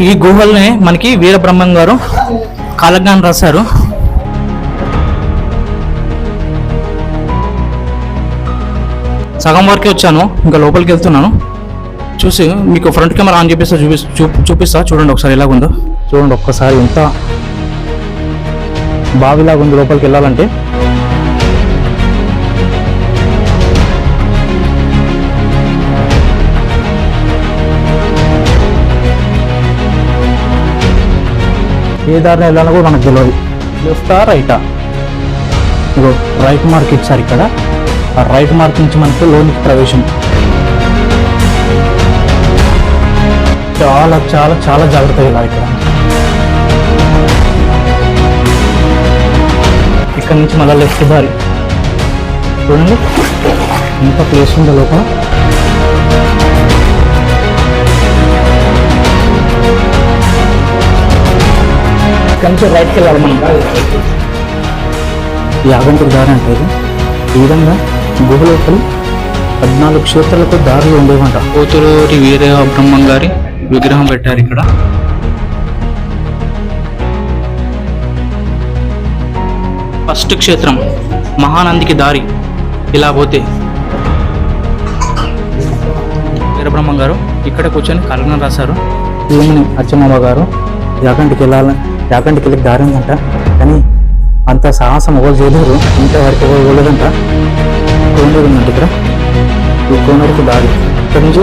ఈ గుహల్ని మనకి వీరబ్రహ్మం గారు కాలజ్ఞానం రాశారు. సగం వరకే వచ్చాను ఇంకా లోపలికి వెళ్తున్నాను. చూసి మీకు ఫ్రంట్ కెమెరా ఆన్ చేపిస్తా చూపి చూ- చూపిస్తా. చూడండి ఒకసారి ఎలాగుందో చూడండి ఒక్కసారి ఎంత బావిలాగా ఉంది లోపలికి వెళ్ళాలంటే. ఏ దారిని వెళ్ళాలో కూడా మనకు తెలియదు లెఫ్టా రైటా? ఇప్పుడు రైట్ మార్క్ ఇచ్చారు ఇక్కడ. ఆ రైట్ మార్క్ నుంచి మనకు లోనికి ప్రవేశం. చాలా చాలా చాలా జాగ్రత్తగా వెళ్ళాలి ఇక్కడ. ఇక్కడ నుంచి మళ్ళీ లెఫ్ట్ దారి. చూడండి ఎంత ప్లేస్ ఉందో లోపల. ఇక్కడ నుంచి రైట్కి వెళ్ళాలి మనం. ఈ ఆగంతుకు దారి అంటే. ఈ విధంగా గుహ లోపల పద్నాలుగు క్షేత్రాలకు దారులు ఉండేవంట. కోతులూరి వీర బ్రహ్మం గారి విగ్రహం పెట్టారు ఇక్కడ. ఫస్ట్ క్షేత్రం మహానందికి దారి. ఇలా పోతే. వీరబ్రహ్మం గారు ఇక్కడ కూర్చొని కలనం రాశారు. ఏమని అచ్చమ్మ గారు యాగంటికి వెళ్ళాలి. యాకంటి వెళ్ళి దారి ఉందంట కానీ అంత సాహసం ఎవరు చేయలేరు. ఇంతవరకు ఎవరు ఇవ్వలేదంట. కోనేరు ఉందంట ఇక్కడ. ఈ కోనేరుకు దారి. ఇక్కడ నుంచి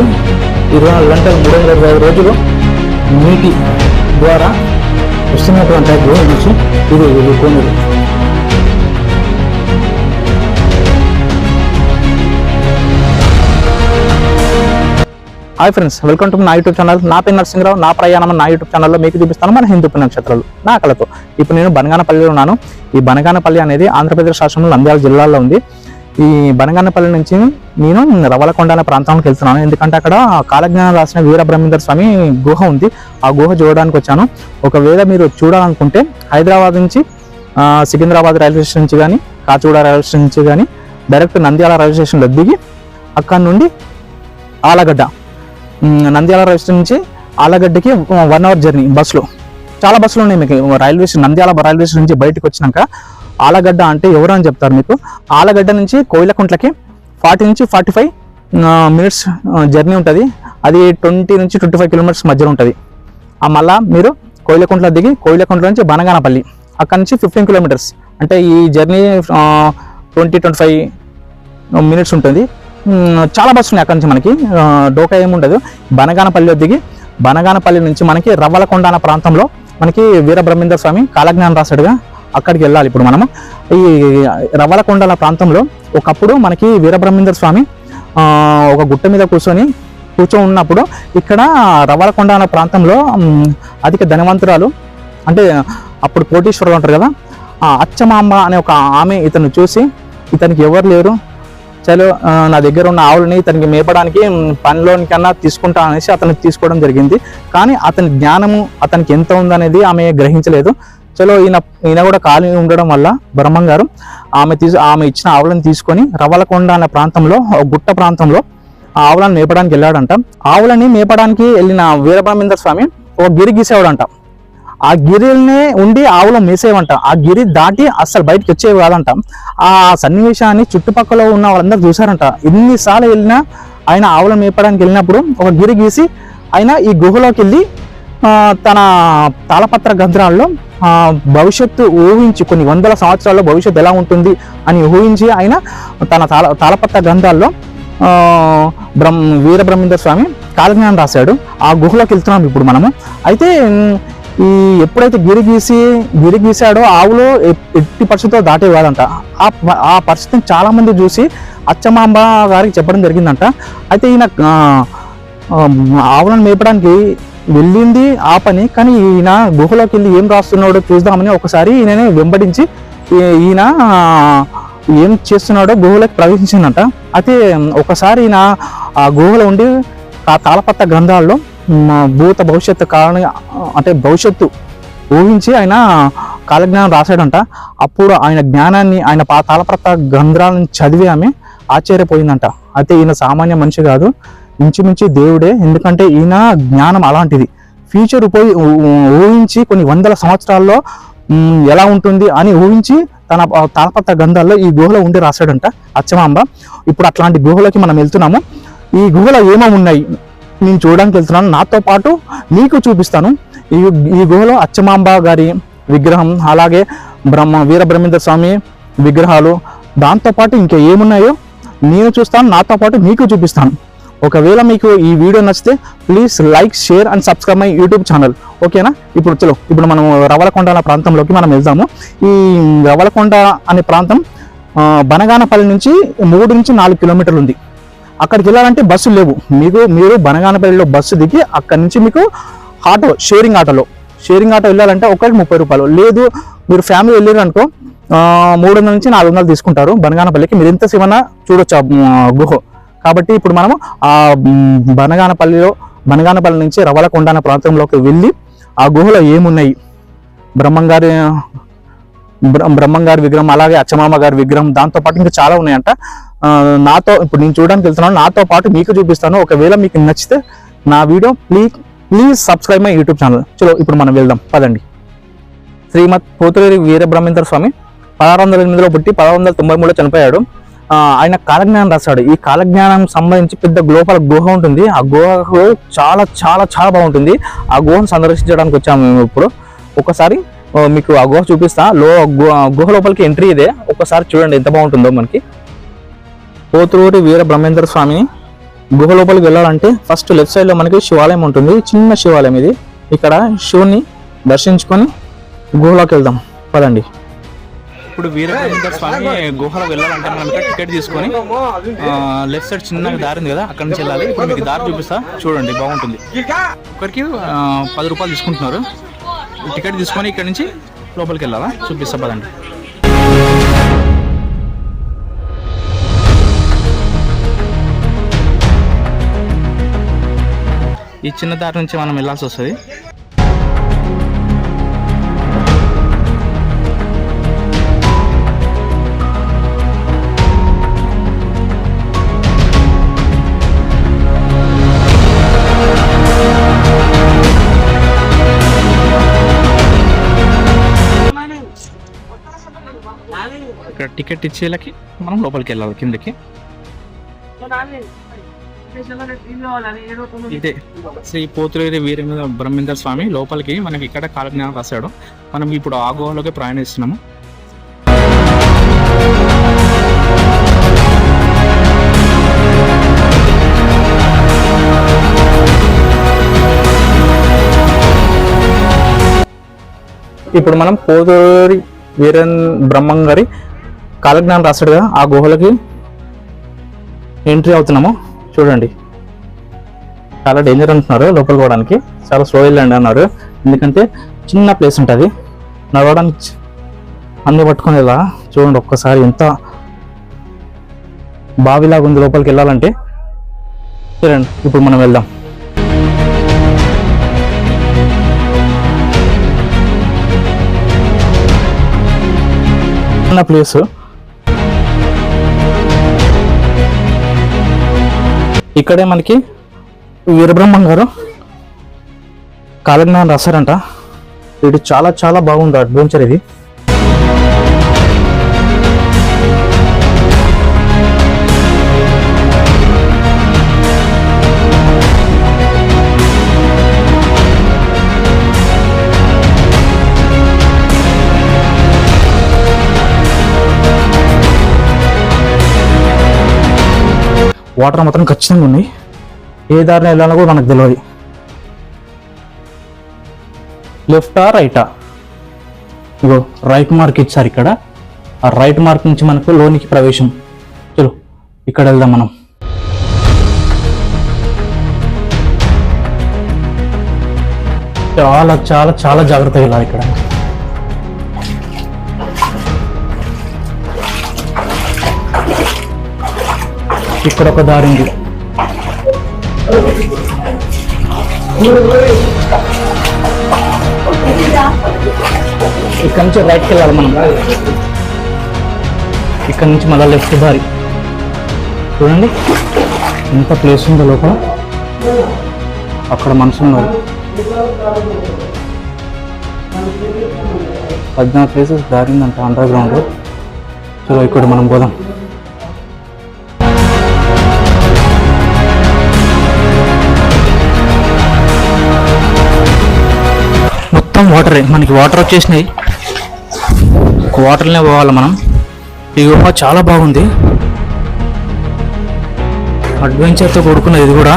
ఇరవై నాలుగు గంటలు మూడు వందల ఇరవై రోజులు నీటి ద్వారా వస్తున్నటువంటి ఆ నుంచి ఇది ఇది కోనేరు. హాయ్ ఫ్రెండ్స్ వెల్కమ్ టు నా యూట్యూబ్ ఛానల్ నా పేరు నరసింహరావు. నా ప్రయాణం నా యూట్యూబ్ ఛానల్లో మీకు చూపిస్తాను మన హిందూ నక్షత్రాలు. నా కళతో ఇప్పుడు నేను బనగానపల్లిలో ఉన్నాను. ఈ బనగానపల్లి అనేది ఆంధ్రప్రదేశ్ రాష్ట్రంలో నంద్యాల జిల్లాలో ఉంది. ఈ బనగానపల్లి నుంచి నేను రవలకొండ అనే ప్రాంతానికి వెళ్తున్నాను. ఎందుకంటే అక్కడ కాలజ్ఞానం రాసిన వీరబ్రహ్మేంద్ర స్వామి గుహ ఉంది. ఆ గుహ చూడడానికి వచ్చాను. ఒకవేళ మీరు చూడాలనుకుంటే హైదరాబాద్ నుంచి సికింద్రాబాద్ రైల్వే స్టేషన్ నుంచి కానీ కాచిగూడ రైల్వే స్టేషన్ నుంచి కానీ డైరెక్ట్ నంద్యాల రైల్వే స్టేషన్లో దిగి అక్కడ నుండి ఆలగడ్డ నంద్యాల రైల్వే స్టేషన్ నుంచి ఆలగడ్డకి వన్ అవర్ జర్నీ బస్సులో. చాలా బస్సులు ఉన్నాయి మీకు. Railway station Nandyal railway station నుంచి బయటకు వచ్చినాక ఆలగడ్డ అంటే ఎవరు అని చెప్తారు మీకు? ఆలగడ్డ నుంచి కోయిలకుంట్లకి ఫార్టీ నుంచి ఫార్టీ ఫైవ్ మినిట్స్ జర్నీ ఉంటుంది. అది ట్వంటీ నుంచి ట్వంటీ ఫైవ్ కిలోమీటర్స్ మధ్యలో ఉంటుంది. ఆ మళ్ళా మీరు కోయిలకుంట్ల దిగి కోయిలకుంట్ల నుంచి బనగానపల్లి అక్కడ నుంచి ఫిఫ్టీన్ కిలోమీటర్స్. అంటే ఈ journey twenty twenty five minutes ఉంటుంది. చాలా బస్సులు ఉన్నాయి అక్కడి నుంచి మనకి. డోకా ఏముండదు బనగానపల్లిలో దిగి బనగానపల్లి నుంచి మనకి రవ్వలకొండ ప్రాంతంలో మనకి వీరబ్రహ్మేంద్ర స్వామి కాలజ్ఞానం రాశాడుగా. అక్కడికి వెళ్ళాలి ఇప్పుడు మనము. ఈ రవ్వలకొండ ప్రాంతంలో ఒకప్పుడు మనకి వీరబ్రహ్మేంద్ర స్వామి ఒక గుట్ట మీద కూర్చొని కూర్చొని ఉన్నప్పుడు ఇక్కడ రవ్వలకొండ అనే ప్రాంతంలో అధిక ధనవంతురాలు అంటే అప్పుడు కోటీశ్వరులు ఉంటారు కదా ఆ అచ్చమాంబ అనే ఒక ఆమె ఇతను చూసి ఇతనికి ఎవరు లేరు? చలో నా దగ్గర ఉన్న ఆవులని ఇతనికి మేపడానికి పనిలోని పనిలోనికన్నా తీసుకుంటా అనేసి అతనికి తీసుకోవడం జరిగింది. కానీ అతని జ్ఞానము అతనికి ఎంత ఉందనేది ఆమె గ్రహించలేదు. చలో ఈయన ఈయన కూడా ఖాళీ ఉండడం వల్ల బ్రహ్మం గారు ఆమె తీసు ఆమె ఇచ్చిన ఆవులను తీసుకొని రవలకొండ అనే ప్రాంతంలో గుట్ట ప్రాంతంలో ఆవులను మేపడానికి వెళ్ళాడంట. ఆవులని మేపడానికి వెళ్ళిన వీరబ్రహ్మేంద్ర స్వామి ఒక గిరి గీసేవాడంట. ఆ గిరినే ఉండి ఆవులు మేసేవంట. ఆ గిరి దాటి అస్సలు బయటకు వచ్చేవి కాదంటాం ఆ సన్నివేశాన్ని చుట్టుపక్కల ఉన్న వాళ్ళందరూ చూసారంట ఎన్నిసార్లు వెళ్ళినా ఆయన ఆవులను మేపడానికి వెళ్ళినప్పుడు ఒక గిరి గీసి ఆయన ఈ గుహలోకి వెళ్ళి తన తాళపత్ర గ్రంథాల్లో భవిష్యత్తు ఊహించి కొన్ని వందల సంవత్సరాల్లో భవిష్యత్తు ఎలా ఉంటుంది అని ఊహించి ఆయన తన తాళ తాళపత్ర గ్రంథాల్లో బ్రహ్మ వీరబ్రహ్మేంద్ర స్వామి కాలజ్ఞానం రాశాడు. ఆ గుహలోకి వెళ్తున్నాం ఇప్పుడు మనము. అయితే ఈ ఎప్పుడైతే గిరి గీసి గిరి గీసాడో ఆవులు ఎట్టి పరిస్థితితో దాటేవాడంట ఆ ఆ పరిస్థితిని చాలామంది చూసి అచ్చమాంబ గారికి చెప్పడం జరిగిందంట. అయితే ఈయన ఆవులను మేపడానికి వెళ్ళింది ఆ పని కానీ ఈయన గుహలోకి వెళ్ళి ఏం రాస్తున్నాడో చూద్దామని ఒకసారి ఈయనని వెంబడించి ఈయన ఏం చేస్తున్నాడో గుహలోకి ప్రవేశించిందంట. అయితే ఒకసారి ఈయన ఆ గుహలో ఉండి ఆ తాళపత్త గ్రంథాల్లో మా భూత భవిష్యత్తు కారణ అంటే భవిష్యత్తు ఊహించి ఆయన కాలజ్ఞానం రాశాడంట. అప్పుడు ఆయన జ్ఞానాన్ని ఆయన పా గ్రంథాలను చదివి ఆమె ఆశ్చర్యపోయిందంట. అయితే ఈయన సామాన్య మనిషి కాదు. ఇంచుమించు దేవుడే. ఎందుకంటే ఈయన జ్ఞానం అలాంటిది. ఫ్యూచర్ ఉపయోగి ఊహించి కొన్ని వందల సంవత్సరాల్లో ఎలా ఉంటుంది అని ఊహించి తన తాళపత్ర గంధాల్లో ఈ గుహలో ఉండి రాశాడంట. అచ్చమాంబ. ఇప్పుడు అట్లాంటి గుహలోకి మనం వెళ్తున్నాము. ఈ గుహలో ఏమేమి ఉన్నాయి నేను చూడడానికి వెళ్తున్నాను. నాతో పాటు మీకు చూపిస్తాను. ఈ ఈ గుహలో అచ్చమాంబ గారి విగ్రహం అలాగే బ్రహ్మ వీరబ్రహ్మేంద్ర స్వామి విగ్రహాలు. దాంతోపాటు ఇంకా ఏమున్నాయో నేను చూస్తాను. నాతో పాటు మీకు చూపిస్తాను. ఒకవేళ మీకు ఈ వీడియో నచ్చితే please like share and subscribe my YouTube channel. ఓకేనా? ఇప్పుడు చలో ఇప్పుడు మనం రవలకొండ అనే ప్రాంతంలోకి మనం వెళ్దాము. ఈ రవలకొండ అనే ప్రాంతం బనగానపల్లి నుంచి మూడు నుంచి నాలుగు కిలోమీటర్లు ఉంది. అక్కడికి వెళ్ళాలంటే బస్సులు లేవు. మీకు మీరు బనగానపల్లిలో బస్సు దిగి అక్కడి నుంచి మీకు ఆటో షేరింగ్ ఆటోలో. షేరింగ్ ఆటో వెళ్ళాలంటే ఒకరికి ముప్పై రూపాయలు. లేదు మీరు ఫ్యామిలీ వెళ్ళారు అనుకో మూడు వందల నుంచి నాలుగు వందలు తీసుకుంటారు బనగానపల్లికి. మీరు ఎంత సేవన చూడొచ్చు గుహ. కాబట్టి ఇప్పుడు మనము ఆ బనగానపల్లిలో బనగానపల్లి నుంచి రవలకొండ అనే ప్రాంతంలోకి వెళ్ళి ఆ గుహలో ఏమున్నాయి? బ్రహ్మంగారి బ్రహ్మంగారి విగ్రహం అలాగే అచ్చమామ గారి విగ్రహం దాంతో పాటు ఇంకా చాలా ఉన్నాయంట. నాతో ఇప్పుడు నేను చూడడానికి వెళ్తున్నాను నాతో పాటు మీకు చూపిస్తాను. ఒకవేళ మీకు నచ్చితే నా video please please subscribe my YouTube channel. చలో ఇప్పుడు మనం వెళ్దాం. పదండి. శ్రీమద్ పోతులేరి వీరబ్రహ్మేంద్ర స్వామి పదహారు వందల ఎనిమిదిలో పుట్టి పదహారు వందల తొంభై మూడులో చనిపోయాడు. ఆయన కాలజ్ఞానం రాశాడు. ఈ కాలజ్ఞానం సంబంధించి పెద్ద లోపల గుహ ఉంటుంది. ఆ గుహకు చాలా చాలా చాలా బాగుంటుంది. ఆ గుహను సందర్శించడానికి వచ్చాము మేము ఇప్పుడు. ఒకసారి మీకు ఆ గుహ చూపిస్తా. లో గుహ లోపలికి ఎంట్రీ ఇదే. ఒకసారి చూడండి ఎంత బాగుంటుందో మనకి. పోతులూరి వీర బ్రహ్మేంద్ర స్వామిని గుహ లోపలికి వెళ్ళాలంటే ఫస్ట్ లెఫ్ట్ సైడ్లో మనకి శివాలయం ఉంటుంది. చిన్న శివాలయం ఇది. ఇక్కడ శివుని దర్శించుకొని గుహలోకి వెళ్దాం. పదండి. ఇప్పుడు వీరబ్రహ్మేంద్ర స్వామి గుహలో వెళ్ళాలంటే మనం ఇక్కడ టికెట్ తీసుకొని లెఫ్ట్ సైడ్ చిన్నగా దారి ఉంది కదా అక్కడ నుంచి వెళ్ళాలి. ఇప్పుడు మీకు దారి చూపిస్తా. చూడండి బాగుంటుంది. ఒకరికి పది రూపాయలు తీసుకుంటున్నారు. టికెట్ తీసుకొని ఇక్కడ నుంచి లోపలికి వెళ్ళాలా? చూపిస్తా పదండి. ఈ చిన్న దారి నుంచి మనం వెళ్ళాల్సి వస్తుంది. ఇక్కడ టికెట్ ఇచ్చేళ్ళకి మనం లోపలికి వెళ్ళాలి కిందకి. ఇదే శ్రీ పోతులేరి వీరేంద్ర బ్రహ్మేంద్ర స్వామి లోపలికి మనకి ఇక్కడ కాలజ్ఞానం రాశాడు. మనం ఇప్పుడు ఆ గుహలోకి ప్రయాణిస్తున్నాము. ఇప్పుడు మనం పోతూరి వీరన్ బ్రహ్మం గారి కాలజ్ఞానం రాశాడు కదా ఆ గుహలకి ఎంట్రీ అవుతున్నాము. చూడండి. చాలా డేంజర్ అంటున్నారు లోపలికి పోవడానికి. చాలా స్లో వెళ్ళండి అన్నారు. ఎందుకంటే చిన్న ప్లేస్ ఉంటుంది. నడవడానికి అన్ని పట్టుకొని ఇలా చూడండి ఒక్కసారి ఎంత బావిలాగా ఉంది లోపలికి వెళ్ళాలంటే. చూడండి ఇప్పుడు మనం వెళ్దాం. చిన్న ప్లేసు ఇక్కడే మనకి వీరబ్రహ్మం గారు. కాలజ్ఞానం రాశారంట. ఇది చాలా చాలా బాగుంది అడ్వెంచర్ ఇది. వాటర్ మాత్రం ఖచ్చితంగా ఉన్నాయి. ఏ దారిని వెళ్ళాలో కూడా మనకు తెలియదు లెఫ్టా రైటా? ఇగో రైట్ మార్క్ ఇచ్చారు ఇక్కడ. ఆ రైట్ మార్క్ నుంచి మనకు లోనికి ప్రవేశం. చలో ఇక్కడ వెళ్దాం మనం. చాలా చాలా చాలా జాగ్రత్తగా వెళ్ళాలి ఇక్కడ. ఇక్కడ ఒక దారి ఉంది. ఇక్కడ నుంచి రైట్కి వెళ్ళాలి మనం. ఇక్కడ నుంచి మళ్ళీ లెఫ్ట్ దారి. చూడండి ఎంత ప్లేస్ ఉందో లోపల. అక్కడ మనుషులు ఉన్నారు. పద్నాలుగు ప్లేసెస్ దారిందంట అండర్ గ్రౌండ్ సో ఇక్కడ మనం పోదాం. మొత్తం వాటరే. మనకి వాటర్ వచ్చేసినాయి. వాటర్లోనే పోవాలి మనం. ఈ గుహ చాలా బాగుంది. అడ్వెంచర్తో కూడుకున్నది ఇది కూడా.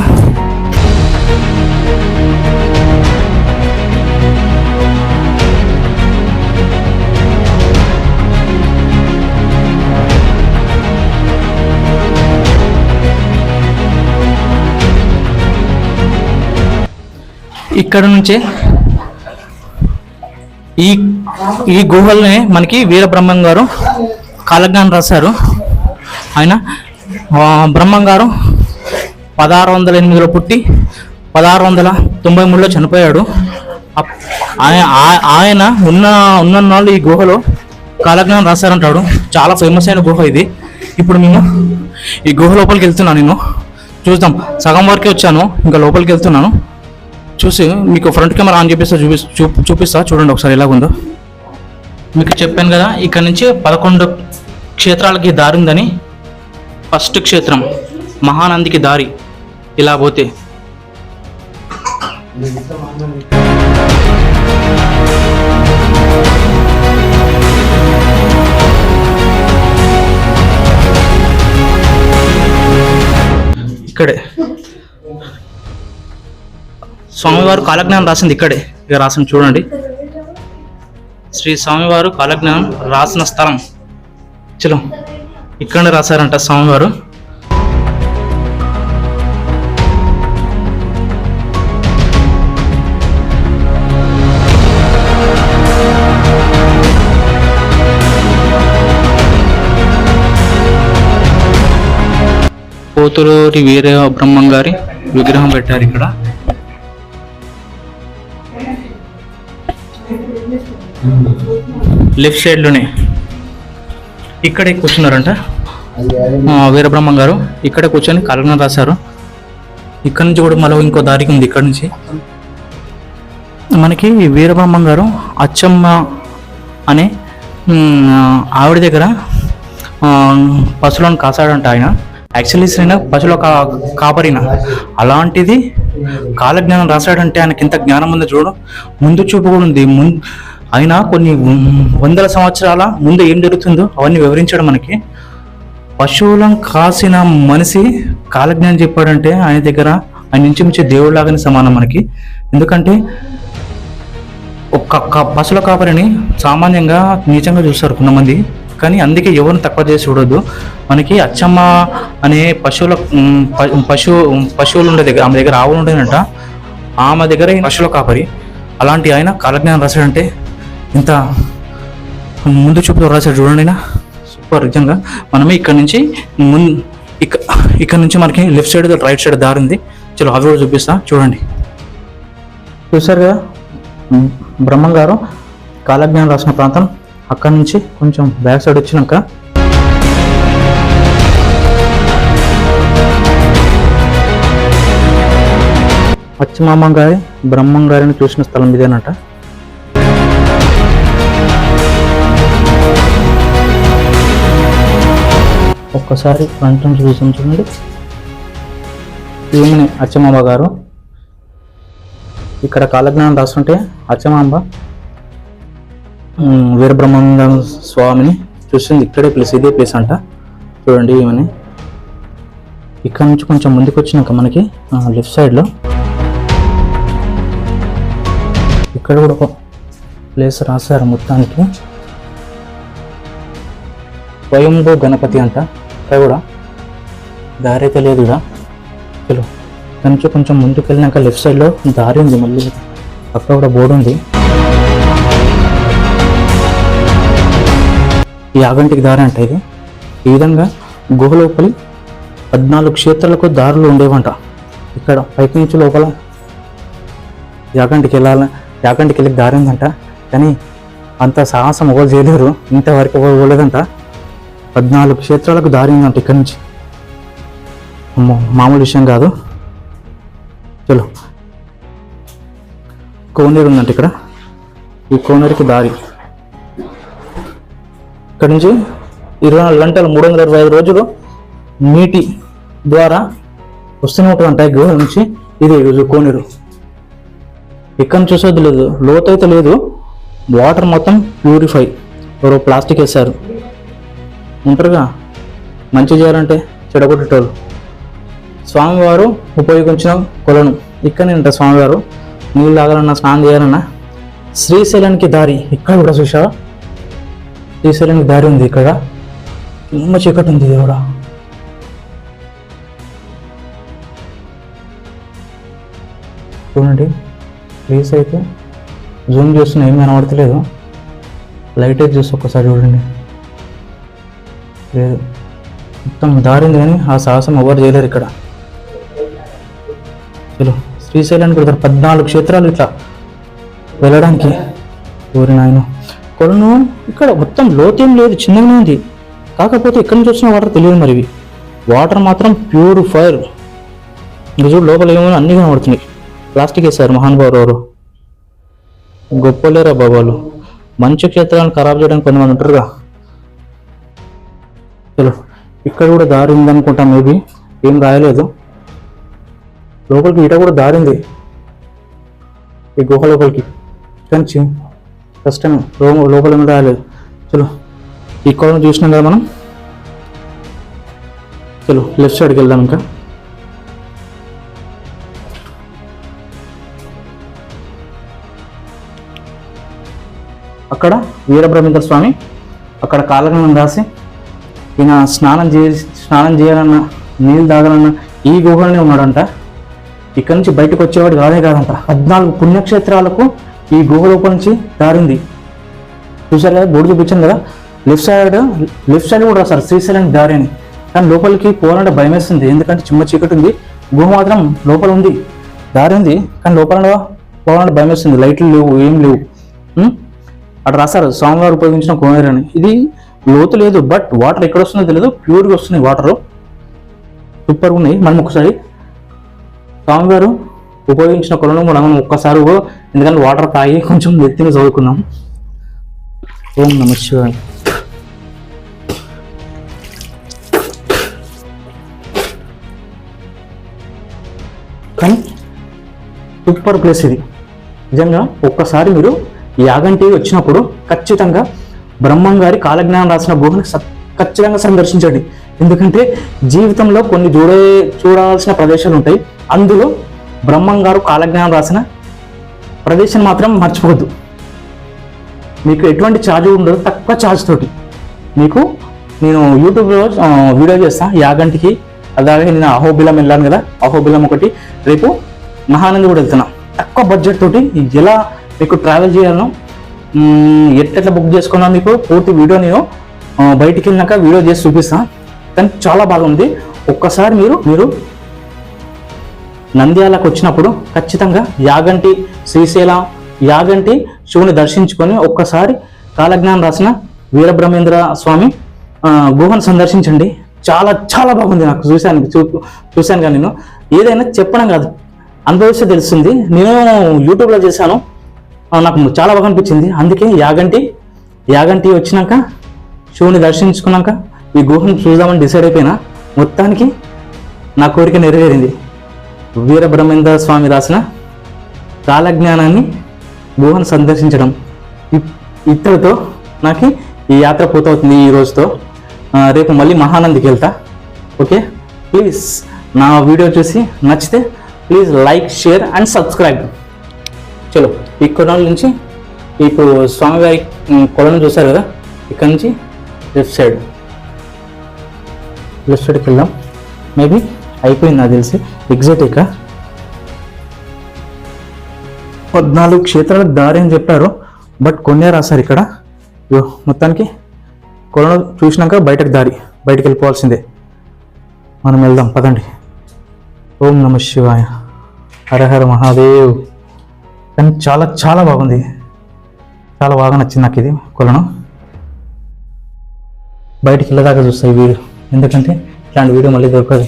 ఇక్కడ నుంచే ఈ ఈ గుహల్ని మనకి వీరబ్రహ్మం గారు కాలజ్ఞానం రాశారు. ఆయన బ్రహ్మం గారు పదహారు వందల ఎనిమిదిలో పుట్టి పదహారు వందల తొంభై మూడులో చనిపోయాడు. ఆయన ఉన్న ఉన్న నాళ్ళు ఈ గుహలో కాలజ్ఞానం రాశారంటాడు. చాలా ఫేమస్ అయిన గుహ ఇది. ఇప్పుడు మేము ఈ గుహ లోపలికి వెళ్తున్నాను నేను. చూద్దాం. సగం వరకే వచ్చాను. ఇంకా లోపలికి వెళ్తున్నాను. చూసి మీకు ఫ్రంట్ కెమెరా ఆన్ చేపిస్తా చూపి చూ- చూపిస్తా. చూడండి ఒకసారి ఎలాగుందో. మీకు చెప్పాను కదా ఇక్కడ నుంచి పదకొండు క్షేత్రాలకి దారి ఉందని. ఫస్ట్ క్షేత్రం మహానందికి దారి. ఇలా పోతే. ఇక్కడే. స్వామివారు కాలజ్ఞానం రాసింది ఇక్కడే. ఇక రాసింది చూడండి. శ్రీ స్వామివారు కాలజ్ఞానం రాసిన స్థలం. చలో ఇక్కడే రాశారంట స్వామివారు. పోతులూరి వీర బ్రహ్మం గారి విగ్రహం పెట్టారు ఇక్కడ. లెఫ్ట్ సైడ్లోనే ఇక్కడే కూర్చున్నారంట. వీరబ్రహ్మం గారు ఇక్కడే కూర్చొని కలగన రాశారు. ఇక్కడ నుంచి కూడా మళ్ళీ ఇంకో దారికి ఉంది ఇక్కడ నుంచి. మనకి వీరబ్రహ్మం గారు అచ్చమ్మ అనే ఆవిడ దగ్గర పశువులను కాసాడంట ఆయన. యాక్చువల్లీ శ్రీన పశువుల కా కాపరిన. అలాంటిది కాలజ్ఞానం రాశాడంటే ఆయనకి ఎంత జ్ఞానం ఉందో చూడు. ముందు చూపు కూడా ఉంది. ముందు అయినా కొన్ని వందల సంవత్సరాల ముందు ఏం జరుగుతుందో అవన్నీ వివరించడం మనకి. పశువులను కాసిన మనిషి కాలజ్ఞానం చెప్పాడంటే ఆయన దగ్గర ఆయన నుంచి మించి దేవుడిలాగానే సమానం మనకి. ఎందుకంటే ఒక్క పశువుల కాపరిని సామాన్యంగా నీచంగా చూస్తారు కొంతమంది. కానీ అందుకే ఎవరిని తక్కువ చేసి చూడొద్దు. మనకి అచ్చమ్మ అనే పశువుల పశు ప- పశువు పశువులు ఉండే దగ్గర ఆమె దగ్గర ఆవులు ఉండేనంట. ఆమె దగ్గర పశువుల కాపరి. అలాంటి ఆయన కాలజ్ఞానం రాశాడంటే ఇంత ముందు చూపుతో రాశారు చూడండి నా. సూపర్ నిజంగా. మనమే ఇక్కడ నుంచి ముందు ఇక్కడ ఇక్కడ నుంచి మనకి లెఫ్ట్ సైడ్ రైట్ సైడ్ దారి ఉంది. చలో అవి కూడా చూపిస్తా. చూడండి. చూసారు కదా? ఉమ్, బ్రహ్మం గారు కాలజ్ఞానం రాసిన ప్రాంతం. అక్కడ నుంచి కొంచెం బ్యాక్ సైడ్ వచ్చినాక పశ్చిమామ గారి బ్రహ్మం గారిని చూసిన స్థలం ఇదేనట. ఒక్కసారి ఫ్రంట్ నుంచి చూసాం చూడండి. ఈమెనే అచ్చమాంబ గారు? ఇక్కడ కాలజ్ఞానం రాస్తుంటే అచ్చమాంబ వీరబ్రహ్మానంద స్వామిని చూస్తుంది. ఇక్కడే ప్లేస్ ఇదే ప్లేస్ అంట. చూడండి ఈమెని ఇక్కడ నుంచి కొంచెం ముందుకు వచ్చినాక మనకి లెఫ్ట్ సైడ్లో ఇక్కడ కూడా ఒక ప్లేస్ రాశారు మొత్తానికి. స్వయంభూ గణపతి అంట. కూడా దారి అయితే లేదు కొంచెం ముందుకు వెళ్ళినాక లెఫ్ట్ సైడ్లో దారి ఉంది మళ్ళీ. అక్కడ కూడా బోర్డు ఉంది. యాగంటికి దారి అంట ఇది. ఈ విధంగా గుహ లోపలి పద్నాలుగు క్షేత్రాలకు దారులు ఉండేవంట. ఇక్కడ పైకి నుంచి లోపల యాగంటికి వెళ్ళాల యాగంటికి వెళ్ళి దారి ఉందంట. కానీ అంత సాహసం ఎవరు చేయలేరు. ఇంతవరకు ఎవరు పోలేదంట. పద్నాలుగు క్షేత్రాలకు దారి ఉందంట ఇక్కడి నుంచి. అమ్మో, మామూలు విషయం కాదు. చలో. కోనేరు ఉందంట ఇక్కడ. ఈ కోనేరుకి దారి. ఇక్కడ నుంచి ఇరవై నాలుగు గంటలు మూడు వందల ఇరవై ఐదు రోజులు నీటి ద్వారా వస్తూనే ఉంటుందంట ఈ గుహ నుంచి ఇది ఇది కోనేరు. ఇక్కడ చూసేది లేదు లోతైతే లేదు. వాటర్ మొత్తం ప్యూరిఫై. ఎవరో ప్లాస్టిక్ వేశారు. ఉంటారుగా? మంచి చేయాలంటే చెడగొట్టేటోళ్ళు. స్వామివారు ఉపయోగించిన కొలను. ఇక్కడ నేను స్వామివారు. నీళ్ళు తాగాలన్నా స్నానం చేయాలన్నా. శ్రీశైలానికి దారి ఇక్కడ కూడా చూసావా శ్రీశైలానికి దారి ఉంది ఇక్కడ. నిమ్మ చీకటి ఉంది దేవుడా. చూడండి ప్లీజ్ అయితే జూమ్ చేస్తున్నా ఏం కనబడతలేదు. లైట్ అయితే చూసి ఒక్కసారి చూడండి. లేదు మొత్తం దారింది కానీ ఆ సాహసం ఎవరు చేయలేరు ఇక్కడ. చలో శ్రీశైలానికి వెళ్తారు పద్నాలుగు క్షేత్రాలు ఇట్లా వెళ్ళడానికి. ఊరి నాయన. కొలను ఇక్కడ మొత్తం లోతేం లేదు చిన్నగానే ఉంది. కాకపోతే ఎక్కడి నుంచి వచ్చిన వాటర్ తెలియదు మరి వాటర్ మాత్రం ప్యూర్ ఫైర్. ఇంకా చూడు లోపల ఏమో అన్ని కనబడుతున్నాయి. ప్లాస్టిక్ వేశారు మహానుభావులు వారు గొప్పలేరా బాబాలు మంచి క్షేత్రాలను ఖరాబ్ చేయడానికి కొంతమంది ఉంటారుగా. చలో ఇక్కడ కూడా దారి ఉందనుకుంటా మేబీ. ఏం రాయలేదు. లోపలికి ఇట కూడా దారింది ఈ గుహ లోపలికి. కంచి ఫస్ట్ టైం లోపల ఏం రాయలేదు. చలో ఈ కొలను చూసినాం కదా మనం. చలో లెఫ్ట్ సైడ్కి వెళ్దాం ఇంకా. అక్కడ వీరబ్రహ్మేంద్ర స్వామి అక్కడ కాలగణం రాసి ఈయన స్నానం చే స్నానం చేయాలన్నా నీళ్ళు తాగాలన్నా ఈ గుహలోనే ఉన్నాడంట. ఇక్కడ నుంచి బయటకు వచ్చేవాడు కాదే కాదంట. పద్నాలుగు పుణ్యక్షేత్రాలకు ఈ గుహ లోపల నుంచి దారింది. చూసారు కదా బోర్డు చూపించాను కదా. లెఫ్ట్ సైడ్ లెఫ్ట్ సైడ్ కూడా రాస్తారు శ్రీశైలం దారి అని. కానీ లోపలికి పోవాలంటే భయం వేస్తుంది. ఎందుకంటే చిమ్మ చీకటి ఉంది. గుహ మాత్రం లోపల ఉంది. దారి ఉంది. కానీ లోపల పోవాలంటే భయం వేస్తుంది. లైట్లు లేవు ఏం లేవు. అక్కడ రాస్తారు స్వామివారు ఉపయోగించిన కోనేరు అని. ఇది లోతు లేదు బట్ వాటర్ ఎక్కడ వస్తుందో తెలియదు ప్యూర్గా వస్తున్నాయి వాటర్ సూపర్గా ఉన్నాయి. మనం ఒకసారి స్వామివారు ఉపయోగించిన కొలను మనం ఒక్కసారి ఎందుకంటే వాటర్ తాగి కొంచెం ఎత్తిని చదువుకున్నాం ఓం నమ శివాయ. కానీ సూపర్ ప్లేస్ ఇది. నిజంగా ఒక్కసారి మీరు యాగంటి వచ్చినప్పుడు ఖచ్చితంగా బ్రహ్మం గారి కాలజ్ఞానం రాసిన గుహను స- ఖచ్చితంగా సందర్శించండి. ఎందుకంటే జీవితంలో కొన్ని చూడే చూడాల్సిన ప్రదేశాలు ఉంటాయి. అందులో బ్రహ్మం గారు కాలజ్ఞానం రాసిన ప్రదేశం మాత్రం మర్చిపోవద్దు. మీకు ఎటువంటి ఛార్జ్ ఉండదు తక్కువ ఛార్జ్ తోటి. మీకు నేను యూట్యూబ్లో వీడియో చేస్తాను యాగంటికి అలాగే నేను అహోబిలం వెళ్ళాను కదా అహోబిలం ఒకటి. రేపు మహానంది కూడా వెళ్తున్నాను తక్కువ బడ్జెట్ తోటి ఎలా మీకు ట్రావెల్ చేయాలనో ఎట్లా బుక్ చేసుకున్నా మీకు పూర్తి వీడియో నేను బయటికి వెళ్ళినాక వీడియో చేసి చూపిస్తాను కానీ చాలా బాగుంది ఒక్కసారి మీరు మీరు నంద్యాలకు వచ్చినప్పుడు ఖచ్చితంగా యాగంటి శ్రీశైల యాగంటి శివుని దర్శించుకొని ఒక్కసారి కాలజ్ఞానం రాసిన వీరబ్రహ్మేంద్ర స్వామి గుహను సందర్శించండి. చాలా చాలా బాగుంది నాకు. చూశాను చూ చూశాను కానీ నేను. ఏదైనా చెప్పడం కాదు. అనుభవిస్తే తెలుస్తుంది. నేను యూట్యూబ్లో చేశాను. నాకు చాలా బాగా అనిపించింది. అందుకే యాగంటి యాగంటి వచ్చినాక శివుని దర్శించుకున్నాక ఈ గుహను చూద్దామని డిసైడ్ అయిపోయినా మొత్తానికి నా కోరిక నెరవేరింది. వీరబ్రహ్మేంద్ర స్వామి రాసిన కాలజ్ఞానాన్ని గుహను సందర్శించడం. ఇ- నాకు ఈ యాత్ర పూర్తవుతుంది ఈ రోజుతో. రేపు మళ్ళీ మహానందికి వెళ్తా. ఓకే? ప్లీజ్ నా వీడియో చూసి నచ్చితే please like share and subscribe. చలో. ఈ కొనాల నుంచి ఇప్పుడు స్వామివారి కొలను చూసారు కదా? ఇక్కడ నుంచి లెఫ్ట్ సైడ్. లెఫ్ట్ సైడ్కి వెళ్దాం. మేబీ అయిపోయింది నాకు తెలిసి. ఎగ్జాక్ట్ ఇక పద్నాలుగు క్షేత్రాల దారి అని చెప్పారు. బట్ కొన్నే రాశారు ఇక్కడ. ఇగో మొత్తానికి కొలను చూసినాక బయటకు దారి బయటకు వెళ్ళిపోవాల్సిందే. మనం వెళ్దాం పదండి. ఓం నమ శివాయ. హర హర మహాదేవ్. కానీ చాలా చాలా బాగుంది. చాలా బాగా నచ్చింది నాకు ఇది కొలను. బయటికి వెళ్ళదాకా చూస్తాయి వీడియో. ఎందుకంటే ఇలాంటి వీడియో మళ్ళీ దొరకదు.